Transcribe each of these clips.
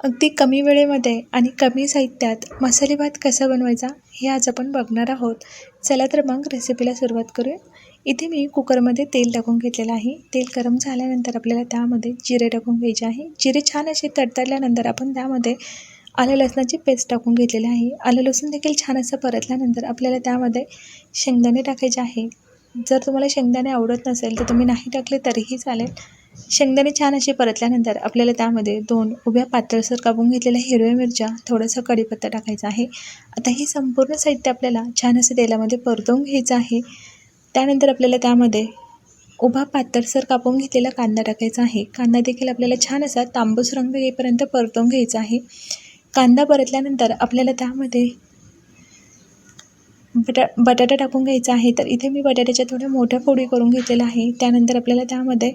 अगदी कमी वेळेमध्ये आणि कमी साहित्यात मसाले भात कसा बनवायचा हे आज आपण बघणार आहोत. चला तर मग रेसिपीला सुरुवात करूया. इथे मी कुकरमध्ये तेल टाकून घेतलेलं आहे. तेल गरम झाल्यानंतर आपल्याला त्यामध्ये जिरे टाकून घ्यायचे आहे. जिरे छान असे तडतडल्यानंतर आपण त्यामध्ये आलं लसणाची पेस्ट टाकून घेतलेली आहे. आलं लसूण देखील छान असं परतल्यानंतर आपल्याला त्यामध्ये शेंगदाणे टाकायचे आहे. जर तुम्हाला शेंगदाणे आवडत नसेल तर तुम्ही नाही टाकले तरीही चालेल. शेंगदाणे छान असे परतल्यानंतर आपल्याला त्यामध्ये दोन उभ्या पातळसर कापून घेतलेल्या हिरव्या मिरच्या थोडासा कढीपत्ता टाकायचा आहे. आता हे संपूर्ण साहित्य आपल्याला छान असं तेलामध्ये परतवून घ्यायचं आहे. त्यानंतर आपल्याला त्यामध्ये उभा पातळसर कापून घेतलेला कांदा टाकायचा आहे. कांदा देखील आपल्याला छान असा तांबूस रंग येईपर्यंत परतवून घ्यायचा आहे. कांदा परतल्यानंतर आपल्याला त्यामध्ये बटा बटाटा टाकून घ्यायचा आहे. तर इथे मी बटाट्याच्या थोड्या मोठ्या फोडी करून घेतलेल्या आहे. त्यानंतर आपल्याला त्यामध्ये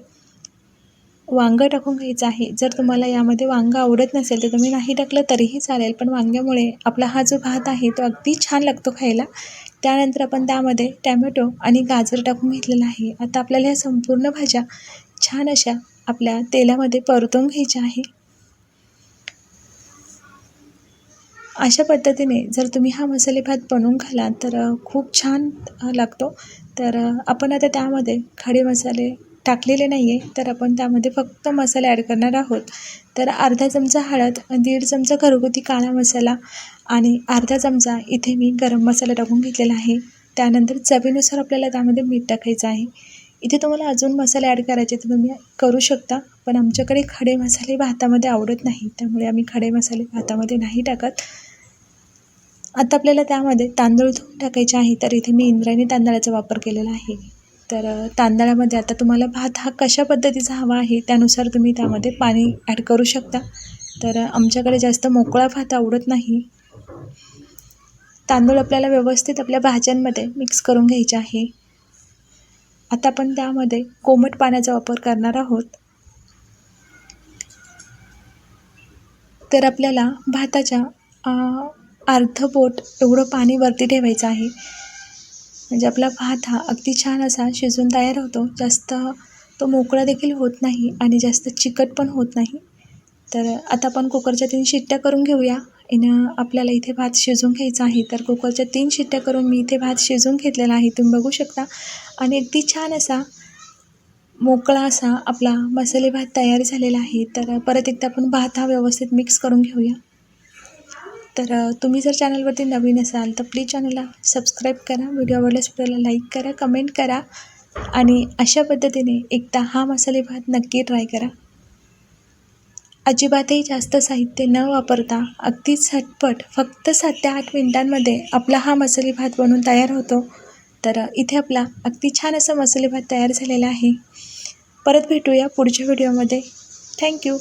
वांगं टाकून घ्यायचं आहे. जर तुम्हाला यामध्ये वांगं आवडत नसेल तर तुम्ही नाही टाकलं तरीही चालेल. पण वांग्यामुळे आपला हा जो भात आहे तो अगदी छान लागतो खायला. त्यानंतर आपण त्यामध्ये टॅमॅटो आणि गाजर टाकून घेतलेलं आहे. आता आपल्याला ह्या संपूर्ण भाज्या छान अशा आपल्या तेलामध्ये परतून घ्यायच्या आहे. अशा पद्धतीने जर तुम्ही हा मसाले भात बनवून खाला तर खूप छान लागतो. तर आपण आता त्यामध्ये खडे मसाले टाकलेले नाही आहे तर आपण त्यामध्ये फक्त मसाले ॲड करणार आहोत. तर अर्धा चमचा हळद दीड चमचा घरगुती काळा मसाला आणि अर्धा चमचा इथे मी गरम मसाला टाकून घेतलेला आहे. त्यानंतर चवीनुसार आपल्याला त्यामध्ये मीठ टाकायचं आहे. इथे तुम्हाला अजून मसाले ॲड करायचे तर तुम्ही करू शकता पण आमच्याकडे खडे मसाले भातामध्ये आवडत नाही त्यामुळे आम्ही खडे मसाले भातामध्ये नाही टाकत. आता आपल्याला त्यामध्ये तांदूळ धुवून टाकायचे आहे तर इथे मी इंद्रायणी तांदळाचा वापर केलेला आहे. तर तांदळामध्ये आता तुम्हाला भात हा कशा पद्धतीचा हवा आहे त्यानुसार तुम्ही त्यामध्ये पाणी ॲड करू शकता. तर आमच्याकडे जास्त मोकळा भात आवडत नाही. तांदूळ आपल्याला व्यवस्थित आपल्या भाज्यांमध्ये मिक्स करून घ्यायचे आहे. आता आपण त्यामध्ये कोमट पाण्याचा वापर करणार आहोत. तर आपल्याला भाताच्या अर्ध बोट एवढं पाणी वरती ठेवायचं आहे. म्हणजे आपला भात हा अगदी छान असा शिजून तयार होतो. जास्त तो मोकळा देखील होत नाही आणि जास्त चिकट पण होत नाही. तर आता आपण कुकरच्या तीन शिट्ट्या करून घेऊया. आणि आपल्याला इथे भात शिजवून घ्यायचा आहे. तर कुकरच्या तीन शिट्ट्या करून मी इथे भात शिजवून घेतलेला आहे. तुम्ही बघू शकता. आणि अगदी छान असा मोकळा असा आपला मसाले भात तयार झालेला आहे. तर परत एकदा आपण भात हा व्यवस्थित मिक्स करून घेऊया. तर तुम्ही जर चॅनलवरती नवीन असाल तर प्लीज चॅनलला सबस्क्राईब करा. व्हिडिओ आवडल्यास व्हिडिओला लाईक करा कमेंट करा आणि अशा पद्धतीने एकदा हा मसाले भात नक्की ट्राय करा. अजिबातही जास्त साहित्य न वापरता अगदी झटपट फक्त सात ते आठ मिनटांमध्ये आपला हा मसाले भात बनवून तयार होतो. तर इथे आपला अगदी छान असा मसाले भात तयार झालेला आहे. परत भेटूया पुढच्या व्हिडिओमध्ये. थँक्यू.